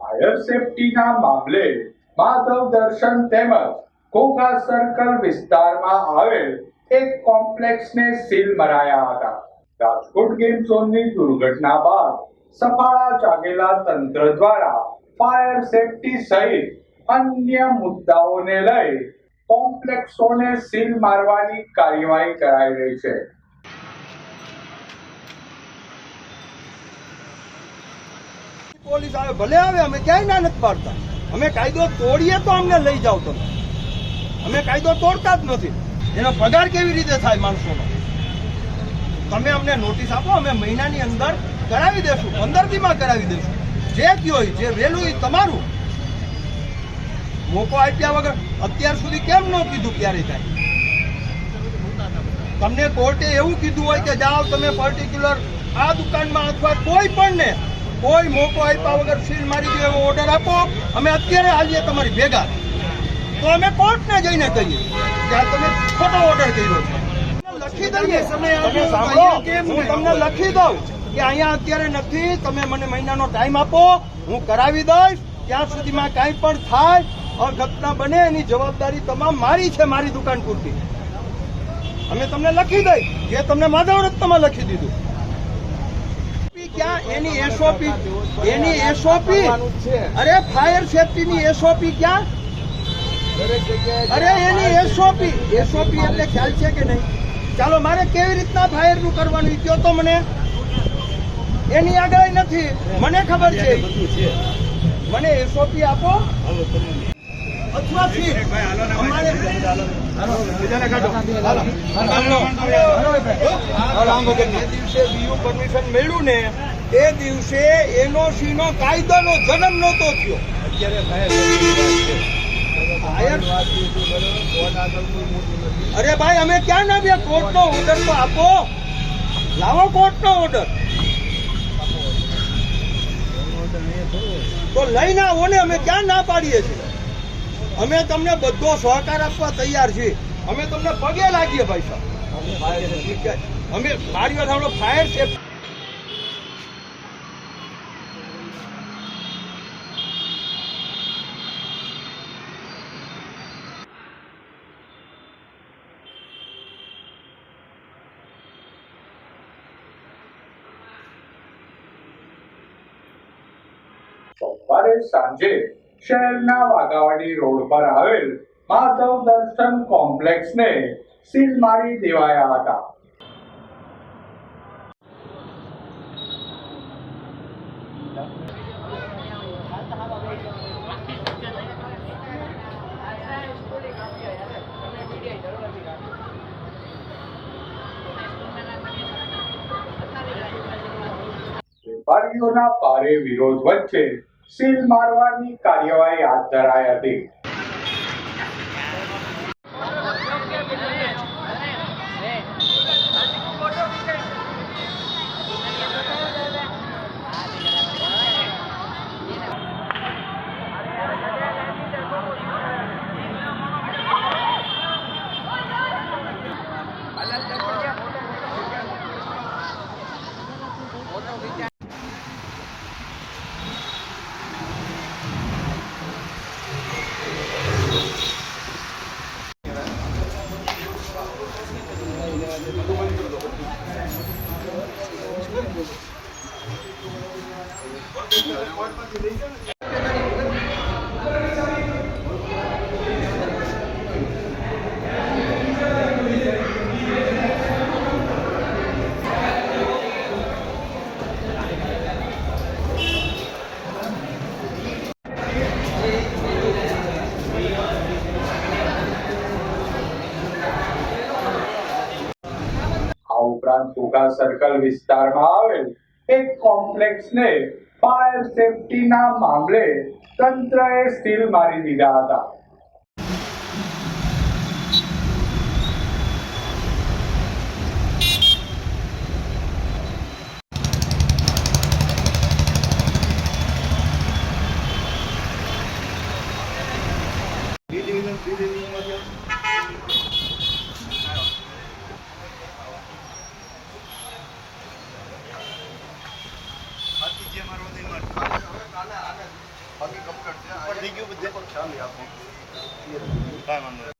Fire સેફટીના મામલે માધવ દર્શન તેમજ કોકા સર્કલ વિસ્તારમાં આવેલ એક કોમ્પ્લેક્સને સીલ મરાયા હતા. રાજકોટ ગેમ ઝોનની દુર્ઘટના બાદ સફાળા જાગેલા તંત્ર દ્વારા ફાયર સેફટી સહિત અન્ય મુદ્દાઓને લઈ કોમ્પ્લેક્સોને સીલ મારવાની કાર્યવાહી કરાઈ રહી છે. પોલીસ આવે, ભલે આવે, અમે ક્યાંય ના નથી પાડતા. અમે કાયદો તોડીએ તો અમને લઈ જાઓ તમે. અમે કાયદો તોડતા જ નથી. એનો પગાર કેવી રીતે થાય માણસોનો? તમે અમને નોટિસ આપો, અમે મહિનાની અંદર કરાવી દેશું પંદર દીમાં કરાવી દેશું. જે કયો જે વહેલું એ તમારું. મોકો આપ્યા વગર અત્યાર સુધી કેમ ન કીધું ક્યારે થાય? તમને કોર્ટે એવું કીધું હોય કે જાઓ, તમે પર્ટિક્યુલર આ દુકાનમાં અથવા કોઈ પણ ને કોઈ મોકો આપ્યા વગર સીલ મારી દે એવો ઓર્ડર આપો. અમે અત્યારે આવીએ તમારી ભેગા. તો અમે કોર્ટને જઈને કહીએ કે આ તમે ખોટો ઓર્ડર કર્યો છે. લખી દઈએ હું તમને લખી દઉં કે અહીંયા અત્યારે નથી તમે મને મહિનાનો ટાઈમ આપો. હું કરાવી દઈશ. ત્યાં સુધીમાં કાંઈ પણ થાય અઘટના બને એની જવાબદારી તમામ મારી છે મારી દુકાન પૂરતી. અમે તમને લખી દઈ. જે તમને માધવ રત્નમાં લખી દીધું. એની એસઓપી અરે ફાયર સેફટીની એસઓપી ક્યાં? અરે એની એસઓપી એસઓપી એટલે ખ્યાલ છે કે નહીં? ચાલો, મારે કેવી રીતના ફાયરનું કરવાનું? કયો તો મને? એની આગળ નથી. મને ખબર છે. મને એસઓપી આપો. અથવા ફી અમારે જે દિવસે બીયુ પરમિશન મળ્યું ને એ દિવસે એનઓસી નો કાયદાનો જન્મ નહોતો થયો. અરે ભાઈ અમે ક્યાં ના બે કોર્ટ નો ઓર્ડર તો આપો. લાવો કોર્ટ નો ઓર્ડર તો લઈને આવો ને અમે ક્યાં ના પાડીએ છીએ? અમે તમને બધો સહકાર આપવા તૈયાર છીએ. અમે તમને પગે લાગીએ ભાઈ સાહેબ. અમે મારી વાત સાંભળો ફાયર સેફ્ટી સાંજે શહેરના વાઘાવાડી રોડ પર આવેલ માધવ દર્શન કોમ્પ્લેક્સને સીલ મારી દેવાયા હતા. વેપારીઓના ભારે વિરોધ વચ્ચે સીલ મારવાની કાર્યવાહી હાથ ધરાઈ હતી. ઉપરાંત ઘોઘા સર્કલ વિસ્તારમાં આવેલ એક કોમ્પ્લેક્સને ફાયર સેફટીના મામલે તંત્રએ સીલ મારી દીધા હતા. છે. અમારો ઉદય માર્ગ બાકી કમ્પ્લીટ છે થઈ ગયું બધે ખ્યાલ આપો. કાંઈ વાંધો